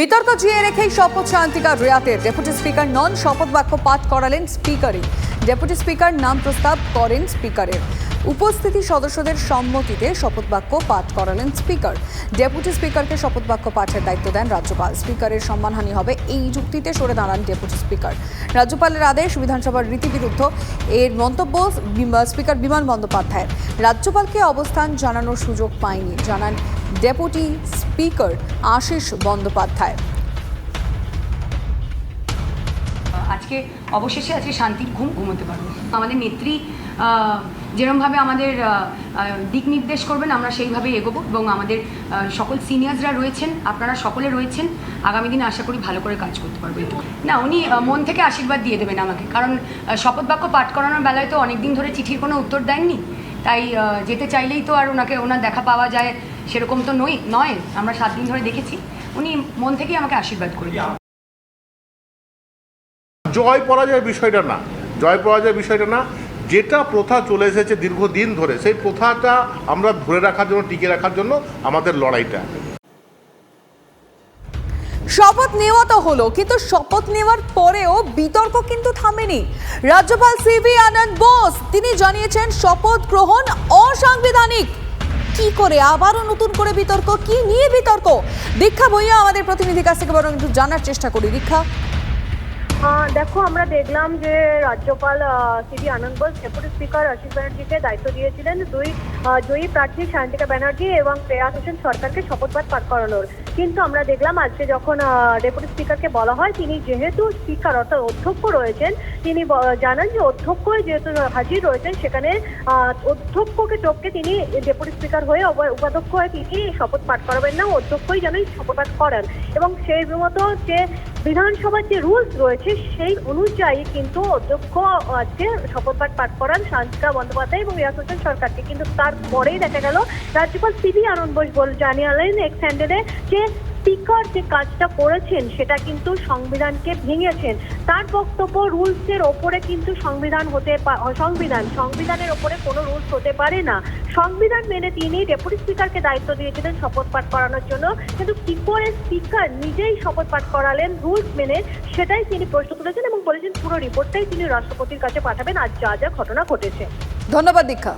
বিতর্ক জিয়ে রেখেই শপথ শান্তিকা রিয়াতের ডেপুটি স্পিকার নন শপথ বাক্য পাঠ করালেন স্পিকারই। ডেপুটি স্পিকার নাম প্রস্তাব করেন স্পিকারের। উপস্থিতি সদস্যদের সম্মতিতে শপথ বাক্য পাঠ করালেন স্পিকার। ডেপুটি স্পিকারকে শপথ বাক্য পাঠের দায়িত্ব দেন রাজ্যপাল। স্পিকারের সম্মানহানি হবে এই যুক্তিতে সরে দাঁড়ান ডেপুটি স্পিকার। রাজ্যপালের আদেশ বিধানসভার রীতিবিরুদ্ধ। এর মন্তব্য স্পিকার বিমান বন্দ্যোপাধ্যায় রাজ্যপালকে অবস্থান জানানোর সুযোগ পায়নি। জানান ডেপুটি স্পিকার আশিস বন্দ্যোপাধ্যায়। আজকে অবশেষে আজকে শান্তির ঘুম ঘুমোতে পারব। আমাদের নেত্রী যেরমভাবে আমাদের দিক নির্দেশ করবেন, আমরা সেইভাবেই এগোবো এবং আমাদের সকল সিনিয়র্সরা রয়েছেন, আপনারা সকলে রয়েছেন, আগামী দিনে আশা করি ভালো করে কাজ করতে পারব না, উনি মন থেকে আশীর্বাদ দিয়ে দেবেন আমাকে, কারণ শপথ বাক্য পাঠ করানোর বেলায় তো অনেকদিন ধরে চিঠির কোনো উত্তর দেননি। তাই যেতে চাইলেই তো আর ওনাকে ওনার দেখা পাওয়া যায় সেরকম তো নই নয় আমরা সাত দিন ধরে দেখেছি। উনি মন থেকেই আমাকে আশীর্বাদ করে দেন জয় পরাজয়ের বিষয়টা না জয় পরাজয়ের বিষয়টা না যেটা প্রথা চলে এসেছে দীর্ঘদিন ধরে সেই প্রথাটা আমরা ধরে রাখার জন্য টিকে রাখার জন্য আমাদের লড়াইটা। শপথ নেওয়া তো হলো কিন্তু শপথ নেওয়ার পরেও বিতর্ক কিন্তু থামেনি রাজ্যপাল সিভি আনন্দ বোস, তিনি জানিয়েছেন শপথ গ্রহণ অসাংবিধানিক। কি করে আবারও নতুন করে বিতর্ক? কি নিয়ে বিতর্ক? দীক্ষা বইয়া আমাদের প্রতিনিধির কাছ থেকে বরং একটু জানার চেষ্টা করি। দীক্ষা। দেখো, আমরা দেখলাম যে রাজ্যপাল CB Ananda Bose, deputy speaker Asit ব্যানার্জিকে দায়িত্ব দিয়েছিলেন দুই জয়ী প্রার্থী সায়ন্তিকা ব্যানার্জি এবং প্রেয়াস হোসেন সরকারকে শপথপাঠ পাঠ করানোর। কিন্তু আমরা দেখলাম আজকে যখন ডেপুটি স্পিকারকে বলা হয়, তিনি যেহেতু স্পিকার, অর্থাৎ অধ্যক্ষ রয়েছেন, তিনি জানান যে অধ্যক্ষ যেহেতু হাজির রয়েছেন, সেখানে অধ্যক্ষকে টপকে তিনি ডেপুটি স্পিকার হয়ে উপাধ্যক্ষ হয়ে তিনি শপথ পাঠ করাবেন না, অধ্যক্ষই যেন শপথ পাঠ করেন। এবং সেই মতো যে বিধানসভার যে রুলস রয়েছে সেই অনুযায়ী কিন্তু অধ্যক্ষ আজকে শপথ পাঠ পাঠ করান শান্তিকা বন্দ্যোপাধ্যায় এবং রিয়াজ হোসেন সরকারকে। কিন্তু তারপরেই দেখা গেল রাজ্যপাল সিবি আনন্দ বোস বল জানিয়ে এক্স হ্যান্ডেলে যে স্পিকার যে কাজটা করেছেন, সেটা কিন্তু সংবিধানকে ভেঙেছেন। তার বক্তব্য রুলসের ওপরে কিন্তু সংবিধান হতে সংবিধান, সংবিধানের ওপরে কোনো রুলস হতে পারে না। সংবিধান মেনে তিনি ডেপুটি স্পিকারকে দায়িত্ব দিয়েছিলেন শপথ পাঠ করানোর জন্য। কিন্তু কি করে স্পিকার নিজেই শপথ পাঠ করালেন, রুলস মেনে সেটাই তিনি প্রশ্ন তুলেছেন এবং বলেছেন, পুরো রিপোর্টটাই তিনি রাষ্ট্রপতির কাছে পাঠাবেন। আজ যা যা ঘটনা ঘটেছে। ধন্যবাদ দীক্ষা।